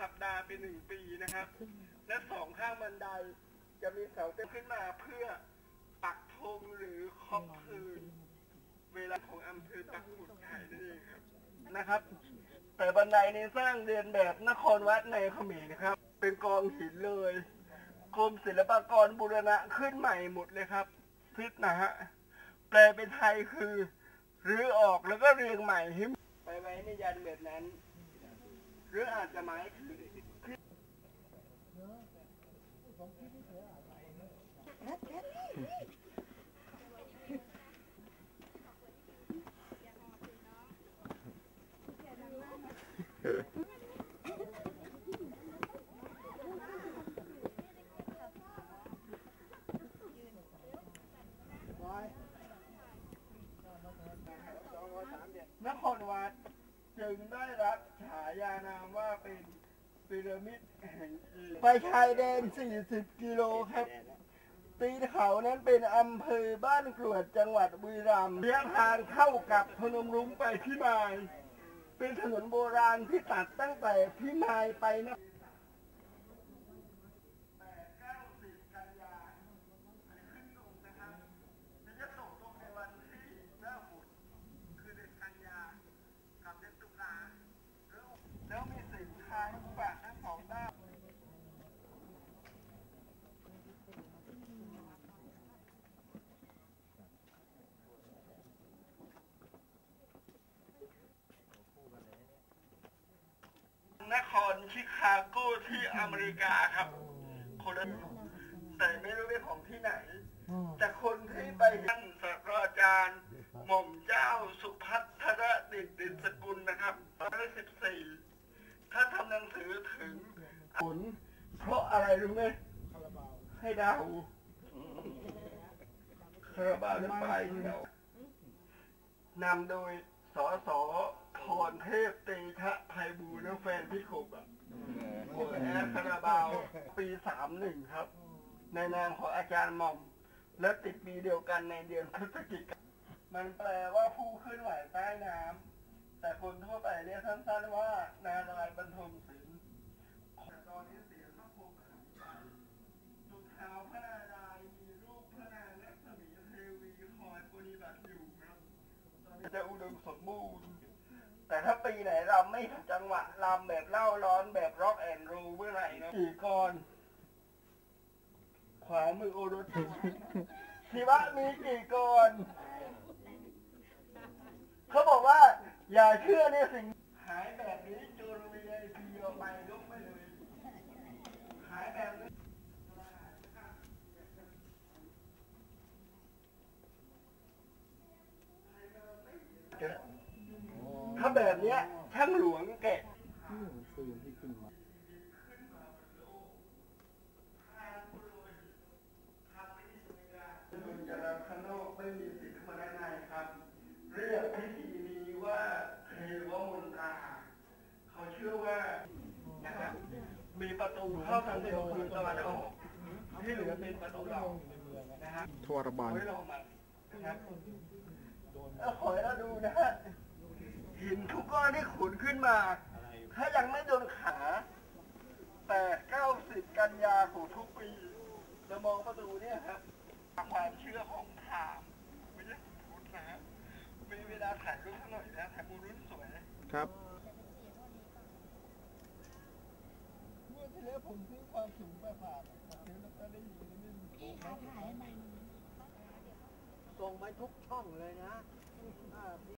สัปดาห์เป็นหนึ่งปีนะครับ และสองข้างบันไดจะมีเสาเต็มขึ้นมาเพื่อปักธงหรือคอบคืน เวลาของอำเภอปักหมุดไทยนั่นเองครับนะครับ แต่บันไดนี้สร้างเรียนแบบนครวัดในขมรนะครับ เป็นกองหินเลยกรมศิลปากรบูรณะขึ้นใหม่หมดเลยครับพิษนะฮะแปลเป็นไทยคือรื้อออกแล้วก็เรียงใหม่ให้ไปไว้ในยันแบบนั้น หรืออาจจะหมายถึงนครวัด จึงได้รับฉายานามว่าเป็นพีระมิดแห่งอีไปชายแดน 40 กิโลครับ ตีนเขานั้นเป็นอำเภอบ้านกรวดจังหวัดบุรีรัมย์เบี้ยงทางเข้ากับพนมรุ้งไปพิมาย เป็นถนนโบราณที่ตัดตั้งแต่พิมายไปนะแปดเก้าสิบกันยาอันนี้ขึ้นลงนะครับมันจะตกลงในวันที่หน้าฝนคือเดือนกันยากับเดือนตุลาแล้วแล้วมีสิ่งทางฝากทั้งสองด้าน น ครชิคาโกที่อเมริกาครับ คนละแต่ไม่รู้เป็นของที่ไหน แต่คนที่ไปท่านศาสตราจารย์ หม่อมเจ้าสุพัฒระดิตดินสกุลนะครับร้อยสิบสี่ถ้าทำหนังสือถึงผลเพราะอะไรรู้ไหมให้เดาคาราบาวได้ไปแล้วนำโดยสอสอ พรเทพเตชะไพบูลย์แฟนพี่ขบอะโอ้แอร์คาราบาว ปีสามหนึ่งครับ ในนามของอาจารย์หม่อม และติดปีเดียวกันในเดือนพฤศจิกายนมันแปลว่าผู้ขึ้นไหวใต้น้ำแต่คนทั่วไปเรียกสั้นๆว่า นาลายบรรทมศิลป์แต่ตอนนี้เสียงพระพรหมหายไปตุเท้าพระนารายมีรูปพระนางแลักษมีเทวีคอยปฏิบัติอยู่ครับจะอุดมสมบูรณ์ แต่ถ้าปีไหนรำไม่ถูกจังหวะรำแบบเล่าร้อนแบบร็อกแอนด์โรลเมื่อไหร่นะกี่กรขวามือโอรสศิวะมีกี่กรเขาบอกว่า อย่าเชื่อในสิ่ง หายแบบนี้จูรวีไอพีออกไปยกไม่เลย หายแบบนี้ ถ้า แบบเนี้ยช่างหลวงแกะคุณจะรับข้างนอกไม่มีสิทธิ์เข้ามาด้านในครับ เรียกพิธีนี้ว่าเทวมนตราเขาเชื่อว่านะครับมีประตูเข้าทางเดียวคือตะวันออกที่เหลือเป็นประตูหลังนะครับทวารบาลไว้รอมันนะครับแล้วขอให้เราดูนะฮะ หินทุกก้อนที่ขุนขึ้นมา ถ้ายังไม่โดนขาแปดเก้าสิบกันยาของทุกปีจะมองประตูเนี่ยครับความเชื่อของพราหมณ์ไม่ใช่พุทธนะฮะมีเวลาถ่ายรูปสักหน่อยนะถ่ายมูลรุ่นสวยครับเมื่อที่แล้วผมซื้อความสูงไปฝากซื้อแล้วก็ได้ยินนี่ถูกไหมส่งไปทุกช่องเลยนะ